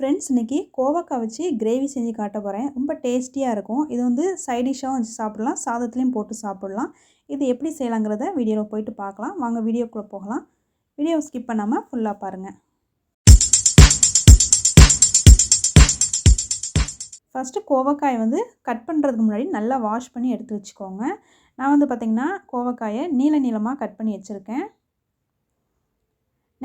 Friends இன்றைக்கி கோவக்காய் வச்சு கிரேவி செஞ்சு காட்ட போகிறேன் ரொம்ப டேஸ்டியாக இருக்கும். இது வந்து சைடிஷாகவும் வச்சு சாப்பிட்லாம். சாதத்துலேயும் போட்டு சாப்பிட்லாம். இது எப்படி செய்யலாங்கிறத வீடியோவில் போயிட்டு பார்க்கலாம். வாங்க வீடியோக்குள்ளே போகலாம். வீடியோ ஸ்கிப் பண்ணாமல் ஃபுல்லாக பாருங்கள் ஃபஸ்ட்டு கோவக்காயை வந்து கட் பண்ணுறதுக்கு முன்னாடி நல்லா வாஷ் பண்ணி எடுத்து வச்சுக்கோங்க. நான் வந்து பார்த்திங்கன்னா கோவக்காயை நீள நீளமாக கட் பண்ணி வச்சுருக்கேன்.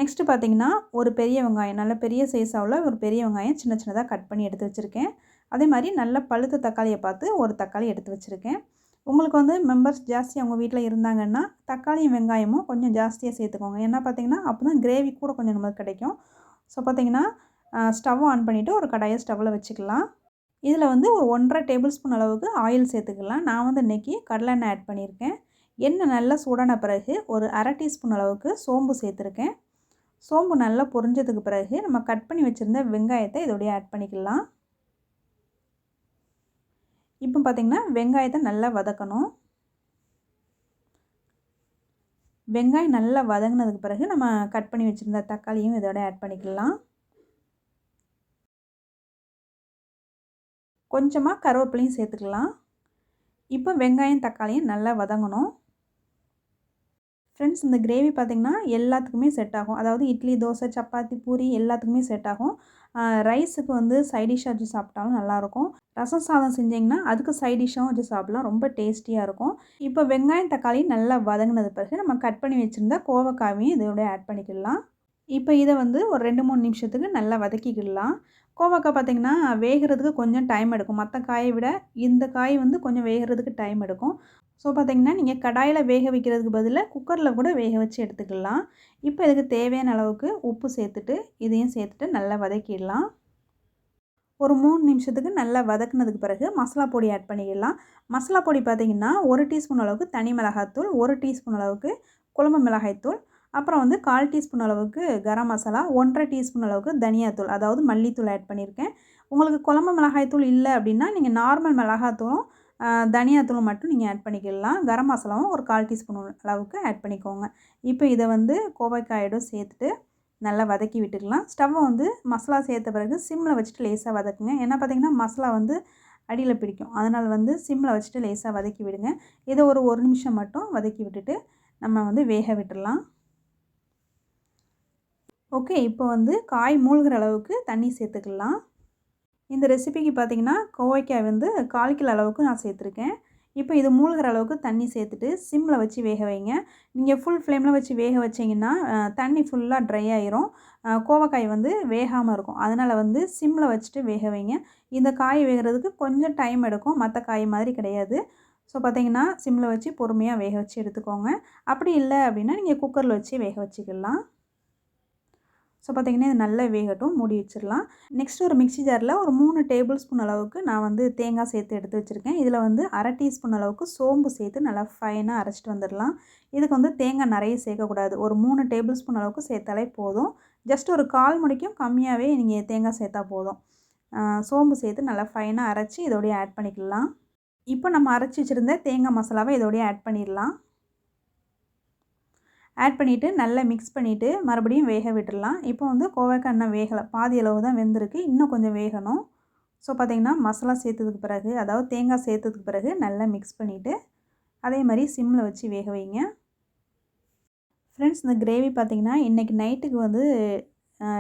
நெக்ஸ்ட்டு பார்த்திங்கன்னா ஒரு பெரிய வெங்காயம் நல்ல பெரிய சைஸாவில் ஒரு பெரிய வெங்காயம் சின்ன சின்னதாக கட் பண்ணி எடுத்து வச்சுருக்கேன். அதே மாதிரி நல்ல பழுத்த தக்காளியை பார்த்து ஒரு தக்காளி எடுத்து வச்சுருக்கேன். உங்களுக்கு வந்து மெம்பர்ஸ் ஜாஸ்தி அவங்க வீட்டில் இருந்தாங்கன்னா தக்காளியும் வெங்காயமும் கொஞ்சம் ஜாஸ்தியாக சேர்த்துக்கோங்க. என்ன பார்த்தீங்கன்னா அப்போ தான் கிரேவி கூட கொஞ்சம் நம்மளுக்கு கிடைக்கும். ஸோ பார்த்திங்கன்னா ஸ்டவ் ஆன் பண்ணிவிட்டு ஒரு கடாயை ஸ்டவ்வில் வச்சுக்கலாம். இதில் வந்து ஒரு ஒன்றரை டேபிள் ஸ்பூன் அளவுக்கு ஆயில் சேர்த்துக்கலாம். நான் வந்து இன்றைக்கி கடலெண்ணெய் ஆட் பண்ணியிருக்கேன். எண்ணெய் நல்லா சூடான பிறகு ஒரு அரை டீஸ்பூன் அளவுக்கு சோம்பு சேர்த்துருக்கேன். சோம்பு நல்லா பொரிஞ்சதுக்கு பிறகு நம்ம கட் பண்ணி வச்சுருந்த வெங்காயத்தை இதோடய ஆட் பண்ணிக்கலாம். இப்போ பார்த்திங்கன்னா வெங்காயத்தை நல்லா வதக்கணும். வெங்காயம் நல்லா வதங்கினதுக்கு பிறகு நம்ம கட் பண்ணி வச்சுருந்த தக்காளியும் இதோட ஆட் பண்ணிக்கலாம். கொஞ்சமாக கருவேப்பிலையும் சேர்த்துக்கலாம். இப்போ வெங்காயம் தக்காளியும் நல்லா வதங்கணும். ஃப்ரெண்ட்ஸ் இந்த கிரேவி பார்த்திங்கன்னா எல்லாத்துக்குமே செட் ஆகும். அதாவது இட்லி தோசை சப்பாத்தி பூரி எல்லாத்துக்குமே செட் ஆகும். ரைஸுக்கு வந்து சைடிஷ்ஷாக வச்சு சாப்பிட்டாலும் நல்லாயிருக்கும். ரசம் சாதம் செஞ்சிங்கன்னா அதுக்கு சைடிஷ்ஷாகவும் வச்சு சாப்பிட்லாம். ரொம்ப டேஸ்டியாக இருக்கும். இப்போ வெங்காயம் தக்காளி நல்லா வதங்கினது பிறகு நம்ம கட் பண்ணி வச்சுருந்தா கோவக்காவையும் இதோட ஆட் பண்ணிக்கலாம். இப்போ இதை வந்து ஒரு ரெண்டு மூணு நிமிஷத்துக்கு நல்லா வதக்கிக்கிடலாம். கோவக்காய் பார்த்திங்கன்னா வேகிறதுக்கு கொஞ்சம் டைம் எடுக்கும். மற்ற காயை விட இந்த காய் வந்து கொஞ்சம் வேகிறதுக்கு டைம் எடுக்கும். ஸோ பார்த்திங்கன்னா நீங்கள் கடாயில் வேக வைக்கிறதுக்கு பதிலாக குக்கரில் கூட வேக வச்சு எடுத்துக்கலாம் இப்போ இதுக்கு தேவையான அளவுக்கு உப்பு சேர்த்துட்டு இதையும் சேர்த்துட்டு நல்லா வதக்கிடலாம். ஒரு மூணு நிமிஷத்துக்கு நல்லா வதக்குனதுக்கு பிறகு மசாலா பொடி ஆட் பண்ணிக்கலாம் மசாலா பொடி பார்த்திங்கன்னா ஒரு டீஸ்பூன் அளவுக்கு தனி மிளகாய்த்தூள் ஒரு டீஸ்பூன் அளவுக்கு குழம்பு மிளகாய்த்தூள் அப்புறம் வந்து கால் டீஸ்பூன் அளவுக்கு கரம் மசாலா ஒன்றரை டீஸ்பூன் அளவுக்கு தனியாத்தூள் அதாவது மல்லித்தூள் ஆட் பண்ணியிருக்கேன். உங்களுக்கு குழம்பு மிளகாய்த்தூள் இல்லை அப்படின்னா நீங்கள் நார்மல் மிளகாத்தூளும் தனியாத்தூளும் மட்டும் நீங்கள் ஆட் பண்ணிக்கலாம். கரம் மசாலாவும் ஒரு கால் டீஸ்பூன் அளவுக்கு ஆட் பண்ணிக்கோங்க. இப்போ இதை வந்து கோவைக்காயோடு சேர்த்துட்டு நல்லா வதக்கி விட்டுக்கலாம். ஸ்டவ்வை வந்து மசாலா சேர்த்த பிறகு சிம்மில் வச்சுட்டு லேசாக வதக்குங்க. ஏன்னா பார்த்திங்கன்னா மசாலா வந்து அடியில் பிடிக்கும். அதனால் வந்து சிம்மில் வச்சுட்டு லேசாக வதக்கி விடுங்க. இதை ஒரு ஒரு நிமிஷம் மட்டும் வதக்கி விட்டுட்டு நம்ம வந்து வேக விட்டுடலாம். ஓகே இப்போ வந்து காய் மூழ்கிற அளவுக்கு தண்ணி சேர்த்துக்கலாம். இந்த ரெசிபிக்கு பார்த்திங்கன்னா கோவைக்காய் வந்து கால் கிலோ அளவுக்கு நான் சேர்த்துருக்கேன். இப்போ இது மூழ்கிற அளவுக்கு தண்ணி சேர்த்துட்டு சிம்மில் வச்சு வேக வைங்க. நீங்கள் ஃபுல் ஃப்ளேமில் வச்சு வேக வச்சிங்கன்னா தண்ணி ஃபுல்லாக ட்ரை ஆயிரும். கோவக்காய் வந்து வேகாமல் இருக்கும். அதனால் வந்து சிம்மில் வச்சுட்டு வேக வைங்க. இந்த காய் வேகிறதுக்கு கொஞ்சம் டைம் எடுக்கும். மற்ற காய் மாதிரி கிடையாது. ஸோ பார்த்திங்கன்னா சிம்மில் வச்சு பொறுமையாக வேக வச்சு எடுத்துக்கோங்க. அப்படி இல்லை அப்படின்னா நீங்கள் குக்கரில் வச்சு வேக வச்சுக்கலாம். ஸோ பார்த்திங்கன்னா இது நல்லா வேகட்டும் மூடி வச்சிடலாம் நெக்ஸ்ட் ஒரு மிக்சி ஜாரில் ஒரு மூணு டேபிள் ஸ்பூன் அளவுக்கு நான் வந்து தேங்காய் சேர்த்து எடுத்து வச்சுருக்கேன். இதில் வந்து அரை டீஸ்பூன் அளவுக்கு சோம்பு சேர்த்து நல்லா ஃபைனாக அரைச்சிட்டு வந்துடலாம் இதுக்கு வந்து தேங்காய் நிறைய சேர்க்கக்கூடாது ஒரு மூணு டேபிள் ஸ்பூன் அளவுக்கு சேர்த்தாலே போதும். ஜஸ்ட் ஒரு கால் முடிக்கும் கம்மியாகவே நீங்கள் தேங்காய் சேர்த்தா போதும். சோம்பு சேர்த்து நல்லா ஃபைனாக அரைச்சி இதோடய ஆட் பண்ணிக்கலாம். இப்போ நம்ம அரைச்சி வச்சுருந்த தேங்காய் மசாலாவை இதோடய ஆட் பண்ணிடலாம் ஆட் பண்ணிவிட்டு நல்லா மிக்ஸ் பண்ணிவிட்டு மறுபடியும் வேக விட்டுடலாம். இப்போ வந்து கோவைக்காய் இன்னும் வேகலை பாதி அளவு தான் வெந்திருக்கு. இன்னும் கொஞ்சம் வேகணும். ஸோ பார்த்திங்கன்னா மசாலா சேர்த்ததுக்கு பிறகு அதாவது தேங்காய் சேர்த்ததுக்கு பிறகு நல்லா மிக்ஸ் பண்ணிவிட்டு அதே மாதிரி சிம்மில் வச்சு வேக வைங்க. ஃப்ரெண்ட்ஸ் இந்த கிரேவி பார்த்திங்கன்னா இன்றைக்கி நைட்டுக்கு வந்து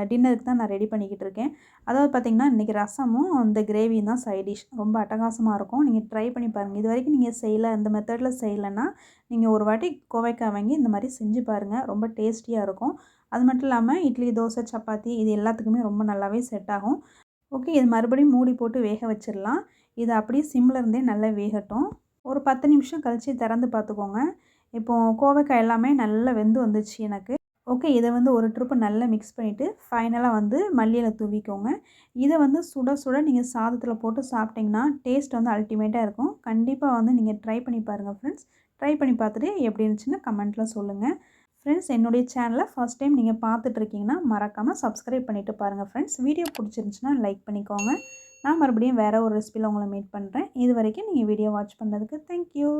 டின்னருக்கு தான் நான் ரெடி பண்ணிக்கிட்டு இருக்கேன் அதாவது பார்த்திங்கன்னா இன்றைக்கி ரசமும் அந்த கிரேவியும் தான் சைட் டிஷ். ரொம்ப அட்டகாசமாக இருக்கும். நீங்கள் ட்ரை பண்ணி பாருங்கள் இது வரைக்கும் நீங்கள் செய்யலை இந்த மெத்தடில் செய்யலைன்னா நீங்கள் ஒரு வாட்டி கோவைக்காய் வாங்கி இந்த மாதிரி செஞ்சு பாருங்கள் ரொம்ப டேஸ்டியாக இருக்கும். அது மட்டும் இல்லாமல் இட்லி தோசை சப்பாத்தி இது எல்லாத்துக்குமே ரொம்ப நல்லாவே செட் ஆகும். ஓகே இது மறுபடியும் மூடி போட்டு வேக வச்சிடலாம். இது அப்படியே சிம்மில் இருந்தே நல்லா வேகட்டும். ஒரு பத்து நிமிஷம் கழித்து திறந்து பார்த்துக்கோங்க. இப்போது கோவைக்காய் எல்லாமே நல்லா வெந்து வந்துச்சு எனக்கு. ஓகே இதை வந்து ஒரு ட்ரிப்பு நல்லா மிக்ஸ் பண்ணிவிட்டு ஃபைனலாக வந்து மல்லியில் தூவிக்கோங்க. இதை வந்து சுட சுட நீங்கள் சாதத்தில் போட்டு சாப்பிட்டிங்கன்னா டேஸ்ட் வந்து அல்டிமேட்டாக இருக்கும். கண்டிப்பாக வந்து நீங்கள் ட்ரை பண்ணி பாருங்கள் ஃப்ரெண்ட்ஸ் ட்ரை பண்ணி பார்த்துட்டு எப்படி இருந்துச்சுன்னு கமெண்ட்டில் சொல்லுங்கள் ஃப்ரெண்ட்ஸ் என்னுடைய சேனலை ஃபஸ்ட் டைம் நீங்கள் பார்த்துட்ருக்கீங்கன்னா மறக்காமல் சப்ஸ்கிரைப் பண்ணிவிட்டு பாருங்கள் ஃப்ரெண்ட்ஸ் வீடியோ பிடிச்சிருந்துச்சுன்னா லைக் பண்ணிக்கோங்க. நான் மறுபடியும் வேறு ஒரு ரெசிபியில் உங்களை மீட் பண்ணுறேன் இது வரைக்கும் நீங்கள் வீடியோ வாட்ச் பண்ணதுக்கு தேங்க்யூ